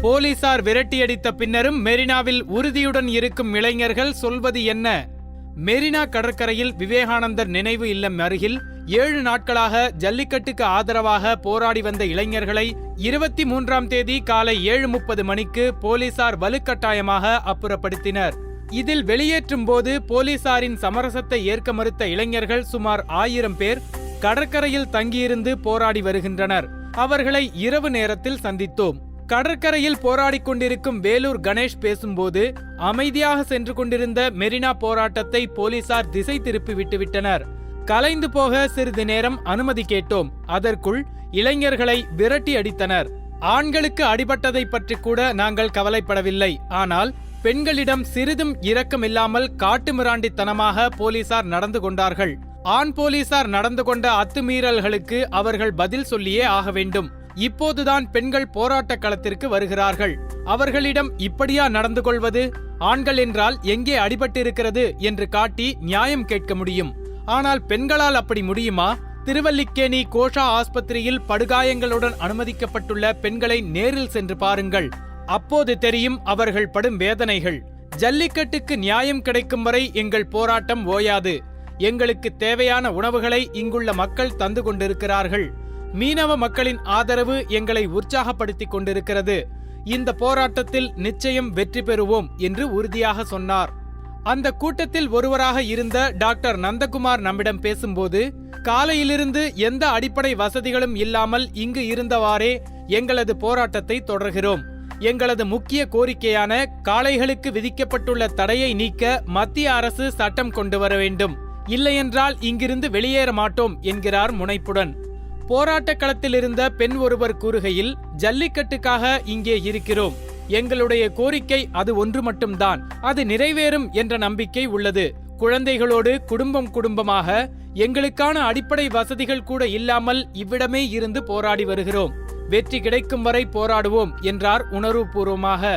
போலீசார் விரட்டியடித்த பின்னரும் மெரினாவில் உறுதியுடன் இருக்கும் இளைஞர்கள் சொல்வது என்ன? மெரினா கடற்கரையில் விவேகானந்தர் நினைவு இல்லம் அருகில் ஏழு நாட்களாக ஜல்லிக்கட்டுக்கு ஆதரவாக போராடி வந்த இளைஞர்களை இருபத்தி மூன்றாம் தேதி காலை ஏழு முப்பது மணிக்கு போலீசார் வலுக்கட்டாயமாக அப்புறப்படுத்தினர். இதில் வெளியேற்றும் போது போலீசாரின் சமரசத்தை ஏற்க மறுத்த இளைஞர்கள் சுமார் ஆயிரம் பேர் கடற்கரையில் தங்கியிருந்து போராடி வருகின்றனர். அவர்களை இரவு நேரத்தில் சந்தித்தோம். கடற்கரையில் போராடிக் கொண்டிருக்கும் வேலூர் கணேஷ் பேசும்போது அமைதியாக சென்று கொண்டிருந்த மெரினா போராட்டத்தை போலீசார் திசை திருப்பி விட்டுவிட்டனர். கலைந்து போக சிறிது நேரம் அனுமதி கேட்டோம். அதற்குள் இளைஞர்களை விரட்டி அடித்தனர். ஆண்களுக்கு அடிபட்டதை பற்றி கூட நாங்கள் கவலைப்படவில்லை. ஆனால் பெண்களிடம் சிறிதும் இரக்கமில்லாமல் காட்டுமிராண்டித்தனமாக போலீசார் நடந்து கொண்டார்கள். ஆண் போலீசார் நடந்து கொண்ட அத்துமீறல்களுக்கு அவர்கள் பதில் சொல்லியே ஆக வேண்டும். இப்போதுதான் பெண்கள் போராட்ட களத்திற்கு வருகிறார்கள். அவர்களிடம் இப்படியா நடந்து கொள்வது? ஆண்கள் என்றால் எங்கே அடிபட்டிருக்கிறது என்று காட்டி நியாயம் கேட்க முடியும். ஆனால் பெண்களால் அப்படி முடியுமா? திருவல்லிக்கேணி கோஷா ஆஸ்பத்திரியில் படுகாயங்களுடன் அனுமதிக்கப்பட்டுள்ள பெண்களை நேரில் சென்று பாருங்கள். அப்போது தெரியும் அவர்கள் படும் வேதனைகள். ஜல்லிக்கட்டுக்கு நியாயம் கிடைக்கும் வரை எங்கள் போராட்டம் ஓயாது. எங்களுக்கு தேவையான உணவுகளை இங்குள்ள மக்கள் தந்து கொண்டிருக்கிறார்கள். மீனவ மக்களின் ஆதரவு எங்களை உற்சாகப்படுத்திக் கொண்டிருக்கிறது. இந்த போராட்டத்தில் நிச்சயம் வெற்றி பெறுவோம் என்று உறுதியாக சொன்னார். அந்த கூட்டத்தில் ஒருவராக இருந்த டாக்டர் நந்தகுமார் நம்மிடம் பேசும்போது காலையிலிருந்து எந்த அடிப்படை வசதிகளும் இல்லாமல் இங்கு இருந்தவாறே எங்களது போராட்டத்தை தொடர்கிறோம். எங்களது முக்கிய கோரிக்கையான காளைகளுக்கு விதிக்கப்பட்டுள்ள தடையை நீக்க மத்திய அரசு சட்டம் கொண்டு வர வேண்டும். இல்லையென்றால் இங்கிருந்து வெளியேற மாட்டோம் என்கிறார் முனைப்புடன். போராட்ட களத்தில் இருந்த பெண் ஒருவர் கூறுகையில் ஜல்லிக்கட்டுக்காக இங்கே இருக்கிறோம். எங்களுடைய கோரிக்கை அது ஒன்று மட்டும்தான். அது நிறைவேறும் என்ற நம்பிக்கை உள்ளது. குழந்தைகளோடு குடும்பம் குடும்பமாக எங்களுக்கான அடிப்படை வசதிகள் கூட இல்லாமல் இவ்விடமே இருந்து போராடி வருகிறோம். வெற்றி கிடைக்கும் வரை போராடுவோம் என்றார் உணர்வுபூர்வமாக.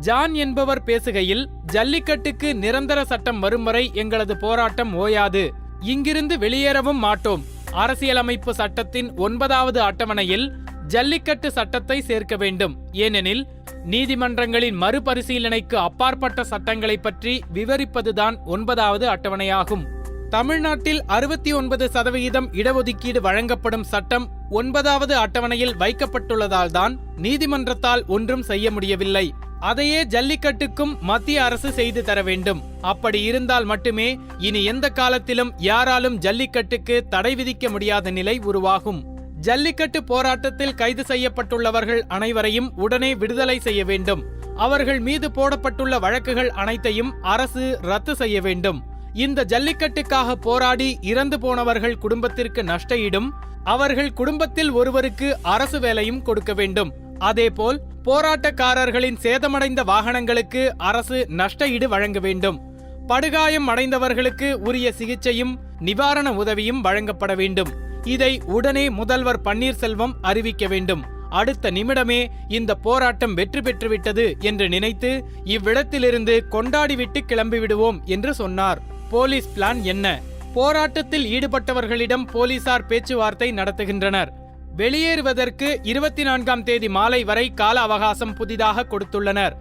ஜான் என்பவர் பேசுகையில் ஜல்லிக்கட்டுக்கு நிரந்தர சட்டம் வரும் வரை எங்களது போராட்டம் ஓயாது. இங்கிருந்து வெளியேறவும் மாட்டோம். அரசியலமைப்பு சட்டத்தின் ஒன்பதாவது அட்டவணையில் ஜல்லிக்கட்டு சட்டத்தை சேர்க்க வேண்டும். ஏனெனில் நீதிமன்றங்களின் மறுபரிசீலனைக்கு அப்பாற்பட்ட சட்டங்களை பற்றி விவரிப்பதுதான் ஒன்பதாவது அட்டவணையாகும். தமிழ்நாட்டில் அறுபத்தி ஒன்பது சதவிகிதம் இடஒதுக்கீடு வழங்கப்படும் சட்டம் ஒன்பதாவது அட்டவணையில் வைக்கப்பட்டுள்ளதால் தான் நீதிமன்றத்தால் ஒன்றும் செய்ய முடியவில்லை. அதையே ஜல்லிக்கட்டுக்கும் மத்திய அரசு செய்து தர வேண்டும். அப்படி இருந்தால் மட்டுமே இனி எந்த காலத்திலும் யாராலும் ஜல்லிக்கட்டுக்கு தடை விதிக்க முடியாத நிலை உருவாகும். ஜல்லிக்கட்டு போராட்டத்தில் கைது செய்யப்பட்டுள்ளவர்கள் அனைவரையும் உடனே விடுதலை செய்ய வேண்டும். அவர்கள் மீது போடப்பட்டுள்ள வழக்குகள் அனைத்தையும் அரசு ரத்து செய்ய வேண்டும். இந்த ஜல்லிக்கட்டுக்காக போராடி இறந்து போனவர்கள் குடும்பத்திற்கு நஷ்ட ஈடும் அவர்கள் குடும்பத்தில் ஒருவருக்கு அரசு வேலையும் கொடுக்க வேண்டும். அதேபோல் போராட்டக்காரர்களின் சேதமடைந்த வாகனங்களுக்கு அரசு நஷ்டஈடு வழங்க வேண்டும். படுகாயம் அடைந்தவர்களுக்கு உரிய சிகிச்சையும் நிவாரண உதவியும் வழங்கப்பட வேண்டும். இதை உடனே முதல்வர் பன்னீர்செல்வம் அறிவிக்க வேண்டும். அடுத்த நிமிடமே இந்த போராட்டம் வெற்றி பெற்றுவிட்டது என்று நினைத்து இவ்விடத்திலிருந்து கொண்டாடிவிட்டு கிளம்பிவிடுவோம் என்று சொன்னார். போலீஸ் பிளான் என்ன? போராட்டத்தில் ஈடுபட்டவர்களிடம் போலீசார் பேச்சுவார்த்தை நடத்துகின்றனர். வெளியேறுவதற்கு இருபத்தி நான்காம் தேதி மாலை வரை கால அவகாசம் புதிதாக கொடுத்துள்ளனர்.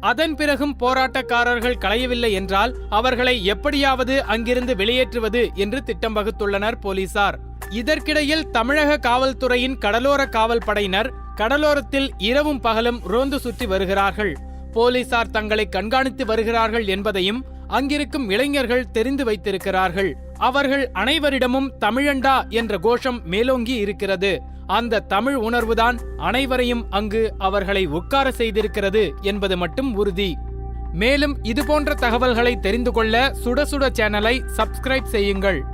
அதன் பிறகும் போராட்டக்காரர்கள் களையவில்லை என்றால் அவர்களை எப்படியாவது அங்கிருந்து வெளியேற்றுவது என்று திட்டம் வகுத்துள்ளனர் போலீசார். இதற்கிடையில் தமிழக காவல்துறையின் கடலோர காவல் படையினர் கடலோரத்தில் இரவும் பகலும் ரோந்து சுற்றி வருகிறார்கள். போலீசார் தங்களை கண்காணித்து வருகிறார்கள் என்பதையும் அங்கிருக்கும் இளைஞர்கள் தெரிந்து வைத்திருக்கிறார்கள். அவர்கள் அனைவரிடமும் தமிழண்டா என்ற கோஷம் மேலோங்கி இருக்கிறது. அந்த தமிழ் உணர்வுதான் அனைவரையும் அங்கு அவர்களை உட்கார செய்திருக்கிறது என்பது மட்டும் உறுதி. மேலும் இதுபோன்ற தகவல்களை தெரிந்து கொள்ள சுட சுட சேனலை சப்ஸ்கிரைப் செய்யுங்கள்.